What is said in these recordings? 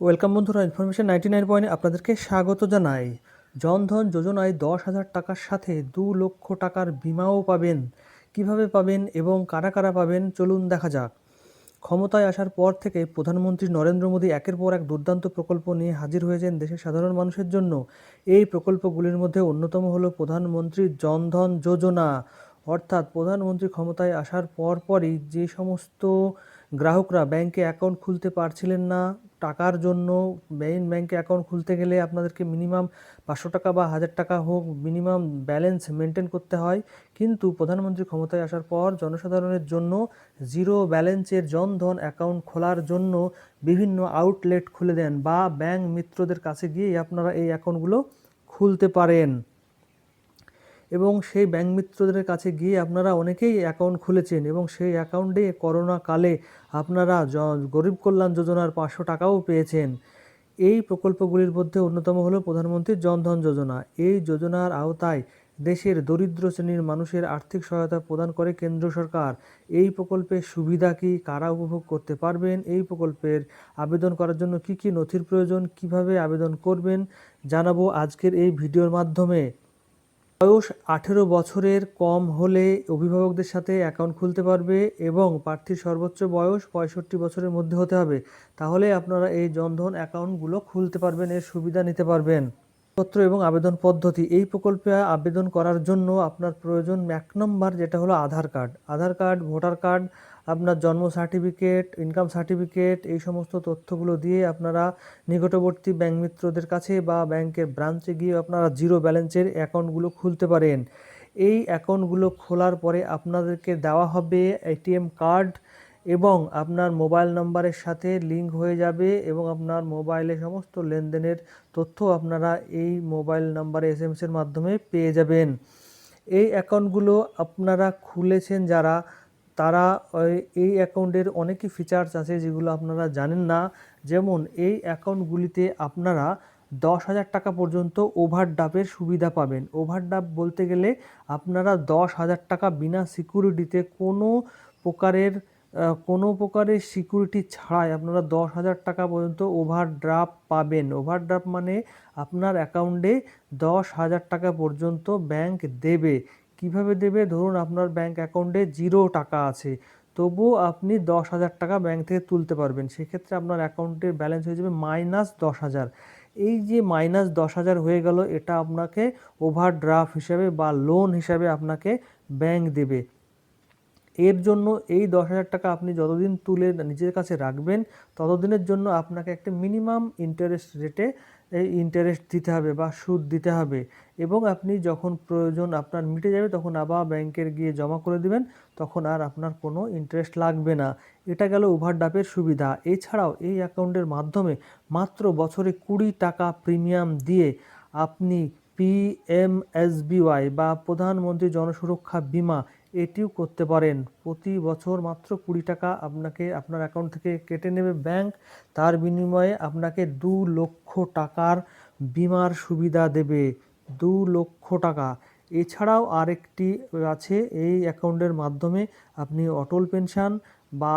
Welcome বন্ধুরা, information ninety nine পয়েন্টে আপনাদেরকে স্বাগত জানাই। জনধন যোজনায় দশ হাজার টাকার সাথে দু লক্ষ টাকার বিমাও পাবেন। কীভাবে পাবেন এবং কারা কারা পাবেন, চলুন দেখা যাক। ক্ষমতায় আসার পর থেকে প্রধানমন্ত্রী নরেন্দ্র মোদী একের পর এক দুর্দান্ত প্রকল্প নিয়ে হাজির হয়েছেন দেশের সাধারণ মানুষের জন্য। এই প্রকল্পগুলির মধ্যে অন্যতম হলো প্রধানমন্ত্রী জনধন যোজনা। অর্থাৎ প্রধানমন্ত্রী ক্ষমতায় আসার পরপরই যে সমস্ত গ্রাহকরা ব্যাংকে অ্যাকাউন্ট খুলতে পারছিলেন না টাকার জন্য মেইন ব্যাংকে অ্যাকাউন্ট খুলতে গেলে আপনাদেরকে মিনিমাম পাঁচশো টাকা বা হাজার টাকা হোক মিনিমাম ব্যালেন্স মেনটেন করতে হয়। কিন্তু প্রধানমন্ত্রী ক্ষমতায় আসার পর জনসাধারণের জন্য জিরো ব্যালেন্সের জনধন অ্যাকাউন্ট খোলার জন্য বিভিন্ন আউটলেট খুলে দেন বা ব্যাংক মিত্রদের কাছে গিয়ে আপনারা এই অ্যাকাউন্টগুলো খুলতে পারেন। এবং সেই ব্যাংক মিত্রদের কাছে গিয়ে আপনারা অনেকেই অ্যাকাউন্ট খুলেছেন এবং সেই অ্যাকাউন্টে করোনা কালে আপনারা গরিব কল্যাণ যোজনার পাঁচশো টাকাও পেয়েছেন। এই প্রকল্পগুলির মধ্যে অন্যতম হলো প্রধানমন্ত্রী জনধন যোজনা। এই যোজনার আওতায় দেশের দরিদ্র শ্রেণির মানুষের আর্থিক সহায়তা প্রদান করে কেন্দ্র সরকার। এই প্রকল্পের সুবিধা কি কারা উপভোগ করতে পারবেন? এই প্রকল্পের আবেদন করার জন্য কি কি নথির প্রয়োজন? কীভাবে আবেদন করবেন? জানাব আজকের এই ভিডিওর মাধ্যমে। বয়স আঠেরো বছরের কম হলে অভিভাবকদের সাথে অ্যাকাউন্ট খুলতে পারবে এবং প্রার্থীর সর্বোচ্চ বয়স পঁয়ষট্টি বছরের মধ্যে হতে হবে। তাহলে আপনারা এই জনধন অ্যাকাউন্টগুলো খুলতে পারবেন, এর সুবিধা নিতে পারবেন। পত্র এবং আবেদন পদ্ধতি, এই প্রকল্পে আবেদন করার জন্য আপনার প্রয়োজন এক নম্বর যেটা হলো Aadhaar card. Aadhaar card, voter card আপনার জন্ম সার্টিফিকেট ইনকাম সার্টিফিকেট এই সমস্ত তথ্যগুলো দিয়ে আপনারা নিকটবর্তী ব্যাংক মিত্রদের কাছে বা ব্যাংকের ব্রাঞ্চে গিয়ে আপনারা জিরো ব্যালেন্সের অ্যাকাউন্টগুলো খুলতে পারেন। এই অ্যাকাউন্টগুলো খোলার পরে আপনাদেরকে দেওয়া হবে এটিএম কার্ড এবং আপনার মোবাইল নাম্বারের সাথে লিঙ্ক হয়ে যাবে এবং আপনার মোবাইলে সমস্ত লেনদেনের তথ্য আপনারা এই মোবাইল নাম্বারে এস এম এর মাধ্যমে পেয়ে যাবেন। এই অ্যাকাউন্টগুলো আপনারা খুলেছেন যারা তারা এই অ্যাকাউন্টের অনেকই ফিচার্স আছে যেগুলো আপনারা জানেন না। যেমন, এই অ্যাকাউন্টগুলিতে আপনারা দশ হাজার টাকা পর্যন্ত ওভারড্রাফের সুবিধা পাবেন। ওভারড্রাফ বলতে গেলে আপনারা দশ হাজার টাকা বিনা সিকিউরিটিতে কোনো প্রকারের কোনো প্রকারের সিকিউরিটি ছাড়াই আপনারা দশ হাজার টাকা পর্যন্ত ওভারড্রাফট পাবেন। ওভারড্রাফট মানে আপনার অ্যাকাউন্টে দশ হাজার টাকা পর্যন্ত ব্যাংক দেবে। কীভাবে দেবে? ধরুন আপনার ব্যাংক অ্যাকাউন্টে জিরো টাকা আছে, তবুও আপনি দশ হাজার টাকা ব্যাংক থেকে তুলতে পারবেন। সেক্ষেত্রে আপনার অ্যাকাউন্টের ব্যালেন্স হয়ে যাবে মাইনাস দশ হাজার। এই যে মাইনাস দশ হাজার হয়ে গেল, এটা আপনাকে ওভার ওভারড্রাফট হিসাবে বা লোন হিসাবে আপনাকে ব্যাংক দেবে। এর জন্য এই দশ হাজার টাকা আপনি যতদিন তুলে নিজের কাছে রাখবেন, ততদিনের জন্য আপনাকে একটা মিনিমাম ইন্টারেস্ট রেটে এই ইন্টারেস্ট দিতে হবে বা সুদ দিতে হবে। এবং আপনি যখন প্রয়োজন আপনার মিটে যাবে, তখন আবার ব্যাংকের গিয়ে জমা করে দিবেন, তখন আর আপনার কোনো ইন্টারেস্ট লাগবে না। এটা গেল ওভারড্রাফের সুবিধা। এছাড়াও এই অ্যাকাউন্টের মাধ্যমে মাত্র বছরে কুড়ি টাকা প্রিমিয়াম দিয়ে আপনি পি এম পিএমএসবিওয়াই বা প্রধানমন্ত্রী জনসুরক্ষা বীমা এটিও করতে পারেন। প্রতি বছর মাত্র কুড়ি টাকা আপনাকে আপনার অ্যাকাউন্ট থেকে কেটে নেবে ব্যাংক তার বিনিময়ে আপনাকে দু লক্ষ টাকার বিমার সুবিধা দেবে। দু লক্ষ টাকা। এছাড়াও আরেকটি আছে, এই অ্যাকাউন্টের মাধ্যমে আপনি অটল পেনশন বা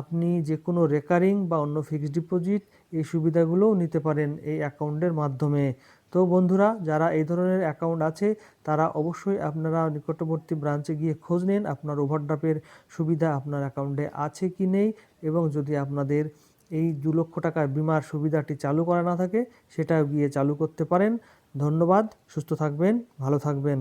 আপনি যে কোনো রেকারিং বা অন্য ফিক্সড ডিপোজিট এই সুবিধাগুলোও নিতে পারেন এই অ্যাকাউন্টের মাধ্যমে। তো বন্ধুরা, যারা এই ধরনের অ্যাকাউন্ট আছে, তারা অবশ্যই আপনারা নিকটবর্তী ব্রাঞ্চে গিয়ে খোঁজ নিন, আপনার ওভারড্রাফের সুবিধা আপনার অ্যাকাউন্টে আছে কি নেই এবং যদি আপনাদের এই দু লক্ষ টাকার বিমার সুবিধাটি চালু করা না থাকে, সেটাও গিয়ে চালু করতে পারেন। ধন্যবাদ, সুস্থ থাকবেন, ভালো থাকবেন।